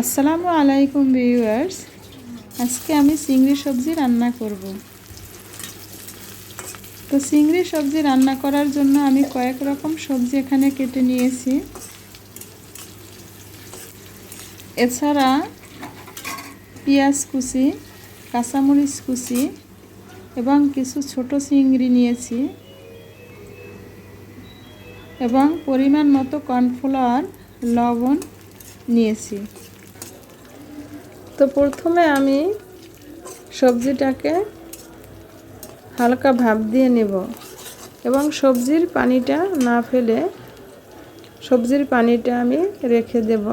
আসসালামু আলাইকুম ভিউয়ার্স। আজকে আমি চিংড়ি সবজি রান্না করব। তো চিংড়ি সবজি রান্না করার জন্য আমি কয়েক রকম সবজি এখানে কেটে নিয়েছি। এছাড়া পেঁয়াজ কুচি, কাঁচামরিচ কুচি এবং কিছু ছোট চিংড়ি নিয়েছি এবং পরিমাণ মতো কর্নফ্লাওয়ার, লবণ নিয়েছি। তো প্রথমে আমি সবজিটাকে হালকা ভাপ দিয়ে নেব এবং সবজির পানিটা না ফেলে সবজির পানিটা আমি রেখে দেব।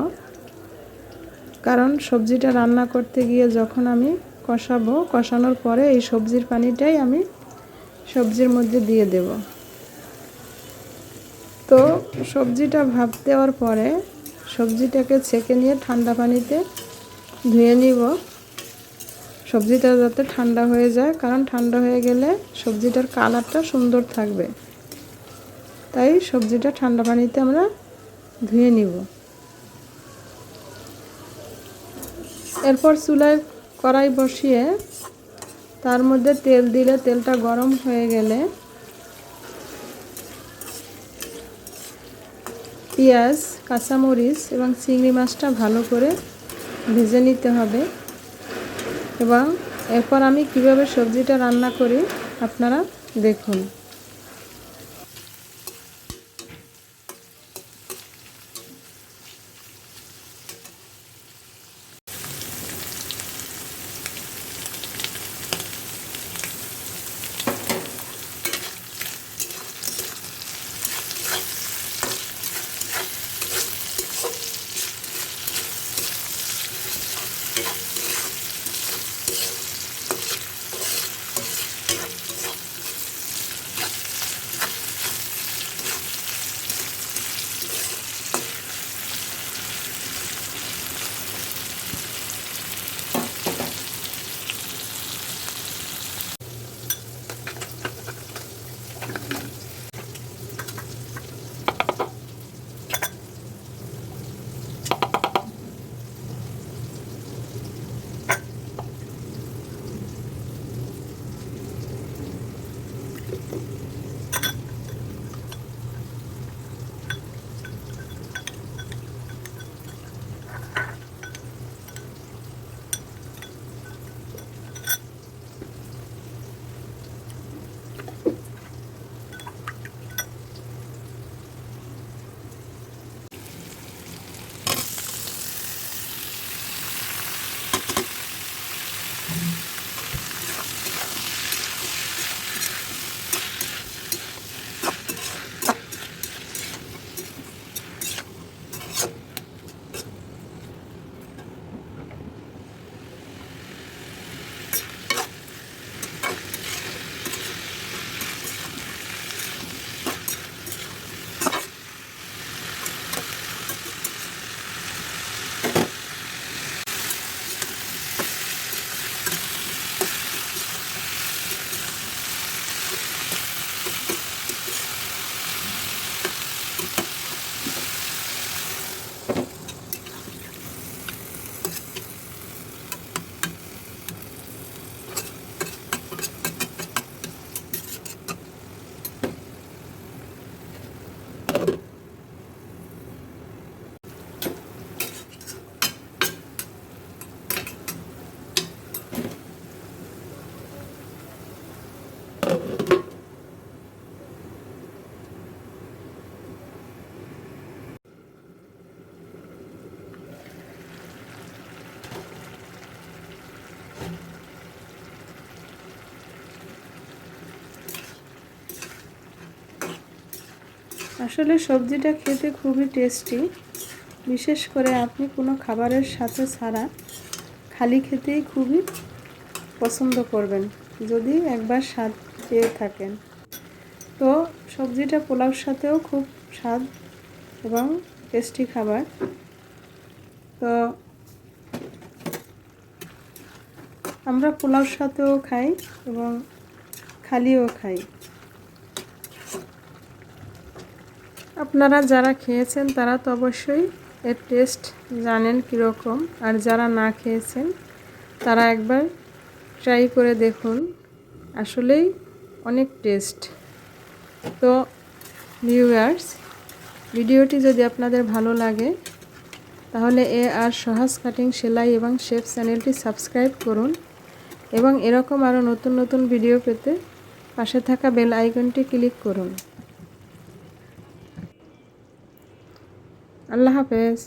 কারণ সবজিটা রান্না করতে গিয়ে যখন আমি কষাবো, কষানোর পরে এই সবজির পানিটাই আমি সবজির মধ্যে দিয়ে দেব। তো সবজিটা ভাপ দেওয়ার পরে সবজিটাকে ছেঁকে নিয়ে ঠান্ডা পানিতে ধুয়ে নিব। সবজিটা যাতে ঠান্ডা হয়ে যায়, কারণ ঠান্ডা হয়ে গেলে সবজিটার কালারটা সুন্দর থাকবে। তাই সবজিটা ঠান্ডা পানিতে আমরা ধুয়ে নিব। এরপর চুলায় কড়াই বসিয়ে তার মধ্যে তেল দিলে তেলটা গরম হয়ে গেলে পেঁয়াজ, কাঁচামরিচ এবং চিংড়ি মাছটা ভালো করে ভেজে নিতে হবে। এবং এরপর আমি কীভাবে সবজিটা রান্না করি আপনারা দেখুন। あ。আসলে সবজিটা খেতে খুবই টেস্টি। বিশেষ করে আপনি কোনো খাবারের সাথে ছাড়া খালি খেতেই খুবই পছন্দ করবেন, যদি একবার স্বাদ পেয়ে থাকেন। তো সবজিটা পোলাওর সাথেও খুব স্বাদ এবং টেস্টি খাবার। তো আমরা পোলাওর সাথেও খাই এবং খালিও খাই। আপনারা যারা খেয়েছেন, তারা তো অবশ্যই এর টেস্ট জানেন কীরকম। আর যারা না খেয়েছেন, তারা একবার ট্রাই করে দেখুন। আসলেই অনেক টেস্ট তো ভিউয়ার্স ভিডিওটি যদি আপনাদের ভালো লাগে, তাহলে এ আর সহজ কাটিং সেলাই এবং শেফ চ্যানেলটি সাবস্ক্রাইব করুন এবং এরকম আরও নতুন নতুন ভিডিও পেতে পাশে থাকা বেল আইকনটি ক্লিক করুন। আল্লাহ হাফেজ।